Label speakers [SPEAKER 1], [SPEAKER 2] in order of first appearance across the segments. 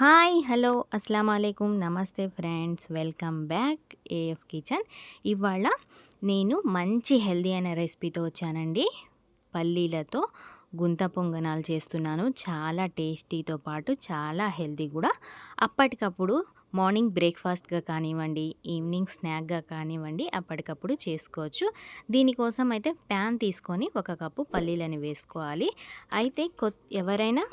[SPEAKER 1] Hi hello అస్సలం అయికుం నమస్తే friends welcome back A F kitchen. ఇవాళ నేను మంచి హెల్దీ అయిన రెసిపీతో వచ్చానండి. పల్లీలతో గుంత పొంగనాలు చేస్తున్నాను. చాలా టేస్టీతో పాటు చాలా హెల్దీ కూడా. అప్పటికప్పుడు మార్నింగ్ బ్రేక్ఫాస్ట్గా కానివ్వండి ఈవినింగ్ స్నాక్గా కానివ్వండి అప్పటికప్పుడు చేసుకోవచ్చు. దీనికోసం అయితే ప్యాన్ తీసుకొని ఒక కప్పు పల్లీలని వేసుకోవాలి. అయితే కొ ఎవరైనా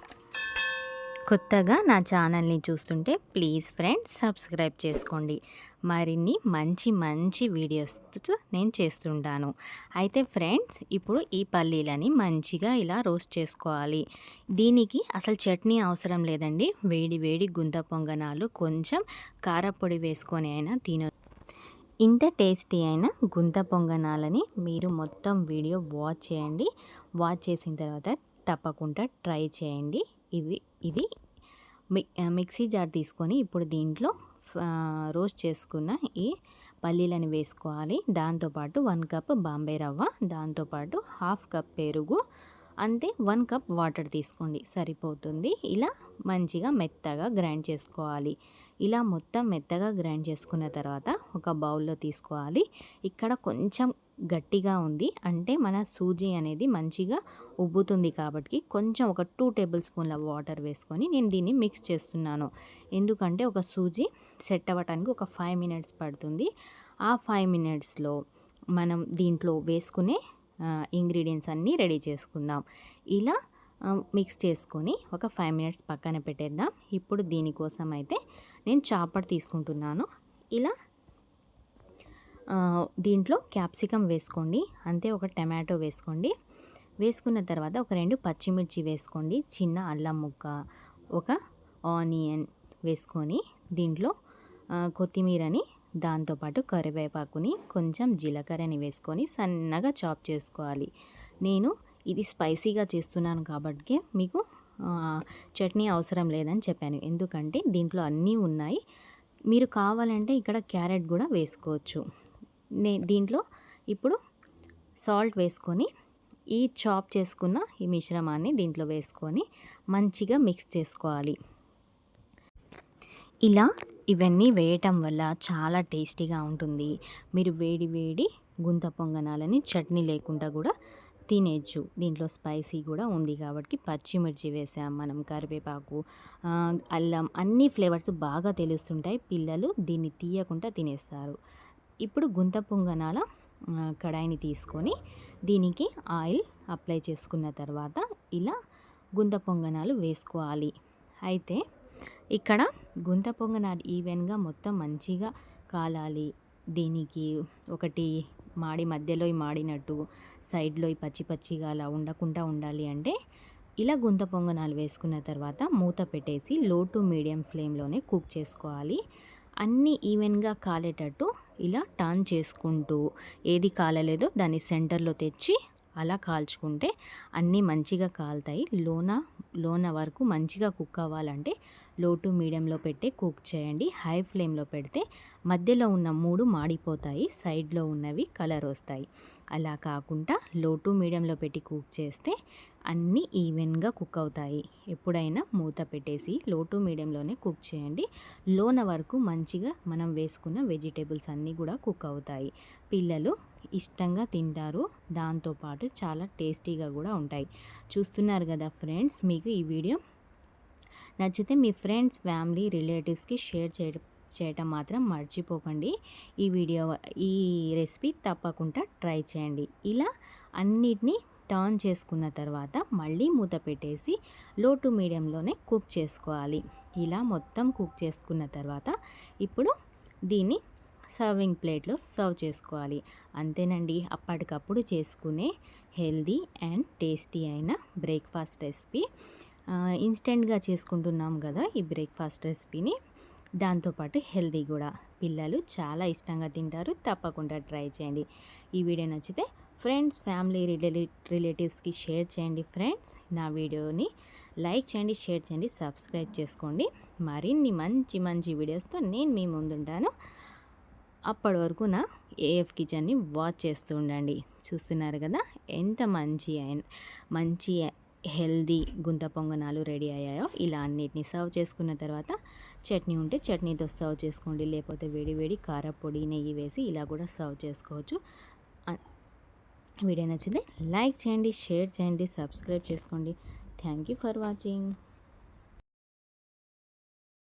[SPEAKER 1] కొత్తగా నా ఛానల్ని చూస్తుంటే ప్లీజ్ ఫ్రెండ్స్ సబ్స్క్రైబ్ చేసుకోండి. మరిన్ని మంచి మంచి వీడియోస్ నేను చేస్తుంటాను. అయితే ఫ్రెండ్స్ ఇప్పుడు ఈ పల్లీలని మంచిగా ఇలా రోస్ట్ చేసుకోవాలి. దీనికి అసలు చట్నీ అవసరం లేదండి. వేడి వేడి గుంత పొంగనాలు కొంచెం కారపొడి వేసుకొని అయినా తిన ఇంత టేస్టీ అయిన గుంత పొంగనాలని మీరు మొత్తం వీడియో వాచ్ చేయండి. వాచ్ చేసిన తర్వాత తప్పకుండా ట్రై చేయండి. ఇవి ఇది మిక్సీ జార్ తీసుకొని ఇప్పుడు దీంట్లో రోస్ట్ చేసుకున్న ఈ పల్లీలను వేసుకోవాలి. దాంతోపాటు వన్ కప్ బాంబే రవ్వ దాంతోపాటు హాఫ్ కప్ పెరుగు అంతే వన్ కప్ వాటర్ తీసుకోండి. సరిపోతుంది. ఇలా మంచిగా మెత్తగా గ్రైండ్ చేసుకోవాలి. ఇలా మొత్తం మెత్తగా గ్రైండ్ చేసుకున్న తర్వాత ఒక బౌల్లో తీసుకోవాలి. ఇక్కడ కొంచెం గట్టిగా ఉంది. అంటే మన సూజీ అనేది మంచిగా ఉబ్బుతుంది కాబట్టి కొంచెం ఒక టూ టేబుల్ స్పూన్ల వాటర్ వేసుకొని నేను దీన్ని మిక్స్ చేస్తున్నాను. ఎందుకంటే ఒక సూజీ సెట్ అవ్వటానికి ఒక ఫైవ్ మినిట్స్ పడుతుంది. ఆ ఫైవ్ మినిట్స్లో మనం దీంట్లో వేసుకునే ఇంగ్రీడియంట్స్ అన్నీ రెడీ చేసుకుందాం. ఇలా మిక్స్ చేసుకొని ఒక ఫైవ్ మినిట్స్ పక్కన పెట్టేద్దాం. ఇప్పుడు దీనికోసం అయితే నేను చాపర్ తీసుకుంటున్నాను. ఇలా దీంట్లో క్యాప్సికమ్ వేసుకోండి. అంతే ఒక టమాటో వేసుకోండి. వేసుకున్న తర్వాత ఒక రెండు పచ్చిమిర్చి వేసుకోండి. చిన్న అల్లం ముక్క ఒక ఆనియన్ వేసుకొని దీంట్లో కొత్తిమీరని దాంతోపాటు కరివేపాకుని కొంచెం జీలకర్రని వేసుకొని సన్నగా చాప్ చేసుకోవాలి. నేను ఇది స్పైసీగా చేస్తున్నాను కాబట్టి మీకు చట్నీ అవసరం లేదని చెప్పాను. ఎందుకంటే దీంట్లో అన్నీ ఉన్నాయి. మీరు కావాలంటే ఇక్కడ క్యారెట్ కూడా వేసుకోవచ్చు. దీంట్లో ఇప్పుడు సాల్ట్ వేసుకొని ఈ చాప్ చేసుకున్న ఈ మిశ్రమాన్ని దీంట్లో వేసుకొని మంచిగా మిక్స్ చేసుకోవాలి. ఇలా ఇవన్నీ వేయటం వల్ల చాలా టేస్టీగా ఉంటుంది. మీరు వేడి వేడి గుంత పొంగనాలని చట్నీ లేకుండా కూడా తినేచ్చు. దీంట్లో స్పైసీ కూడా ఉంది కాబట్టి పచ్చిమిర్చి వేసాం మనం కరివేపాకు అల్లం అన్ని ఫ్లేవర్స్ బాగా తెలుస్తుంటాయి. పిల్లలు దీన్ని తీయకుండా తినేస్తారు. ఇప్పుడు గుంత పొంగనాల కడాయిని తీసుకొని దీనికి ఆయిల్ అప్లై చేసుకున్న తర్వాత ఇలా గుంత పొంగనాలు వేసుకోవాలి. అయితే ఇక్కడ గుంత పొంగనాలు ఈవెన్గా మొత్తం మంచిగా కాలాలి. దీనికి ఒకటి మాడి మధ్యలో మాడినట్టు సైడ్లో పచ్చి పచ్చిగా అలా ఉండకుండా ఉండాలి అంటే ఇలా గుంత పొంగనాలు వేసుకున్న తర్వాత మూత పెట్టేసి లో టు మీడియం ఫ్లేమ్లోనే కుక్ చేసుకోవాలి. అన్నీ ఈవెన్గా కాలేటట్టు ఇలా టర్న్ చేసుకుంటూ ఏది కాలలేదో దాన్ని సెంటర్లో తెచ్చి అలా కాల్చుకుంటే అన్నీ మంచిగా కాలుతాయి. లోన లోన వరకు మంచిగా కుక్ అవ్వాలంటే లో టు మీడియంలో పెట్టి కుక్ చేయండి. హై ఫ్లేమ్లో పెడితే మధ్యలో ఉన్న మూడు మాడిపోతాయి. సైడ్లో ఉన్నవి కలర్ వస్తాయి. అలా కాకుండా లో టు మీడియంలో పెట్టి కుక్ చేస్తే అన్నీ ఈవెన్గా కుక్ అవుతాయి. ఎప్పుడైనా మూత పెట్టేసి లో టు మీడియంలోనే కుక్ చేయండి. లోన వరకు మంచిగా మనం వేసుకున్న వెజిటేబుల్స్ అన్నీ కూడా కుక్ అవుతాయి. పిల్లలు ఇష్టంగా తింటారు. దాంతోపాటు చాలా టేస్టీగా కూడా ఉంటాయి. చూస్తున్నారు కదా ఫ్రెండ్స్ మీకు ఈ వీడియో నచ్చితే మీ ఫ్రెండ్స్ ఫ్యామిలీ రిలేటివ్స్కి షేర్ చేయడం చేయటం మాత్రం మర్చిపోకండి. ఈ వీడియో ఈ రెసిపీ తప్పకుండా ట్రై చేయండి. ఇలా అన్నిటినీ టర్న్ చేసుకున్న తర్వాత మళ్ళీ మూత పెట్టేసి లో టు మీడియంలోనే కుక్ చేసుకోవాలి. ఇలా మొత్తం కుక్ చేసుకున్న తర్వాత ఇప్పుడు దీన్ని సర్వింగ్ ప్లేట్లో సర్వ్ చేసుకోవాలి. అంతేనండి అప్పటికప్పుడు చేసుకునే హెల్దీ అండ్ టేస్టీ అయిన బ్రేక్ఫాస్ట్ రెసిపీ ఇన్స్టెంట్గా చేసుకుంటున్నాం కదా ఈ బ్రేక్ఫాస్ట్ రెసిపీని దాంతోపాటు హెల్దీ కూడా. పిల్లలు చాలా ఇష్టంగా తింటారు తప్పకుండా ట్రై చేయండి. ఈ వీడియో నచ్చితే ఫ్రెండ్స్ ఫ్యామిలీ రిలే రిలేటివ్స్కి షేర్ చేయండి ఫ్రెండ్స్. నా వీడియోని లైక్ చేయండి షేర్ చేయండి సబ్స్క్రైబ్ చేసుకోండి. మరిన్ని మంచి మంచి వీడియోస్తో నేను మీ ముందుంటాను. అప్పటి వరకు నా ఏఎఫ్ కిచెన్ని వాచ్ చేస్తూ ఉండండి. చూస్తున్నారు కదా ఎంత మంచి మంచి హెల్దీ గుంత పొంగనాలు రెడీ అయ్యాయో. ఇలా అన్నిటిని సర్వ్ చేసుకున్న తర్వాత చట్నీ ఉంటే చట్నీతో సర్వ్ చేసుకోండి. లేకపోతే వేడి వేడి కారపొడి నెయ్యి వేసి ఇలా కూడా సర్వ్ చేసుకోవచ్చు. వీడియో నచ్చింది లైక్ చేయండి షేర్ చేయండి సబ్స్క్రైబ్ చేసుకోండి. Thank you for watching.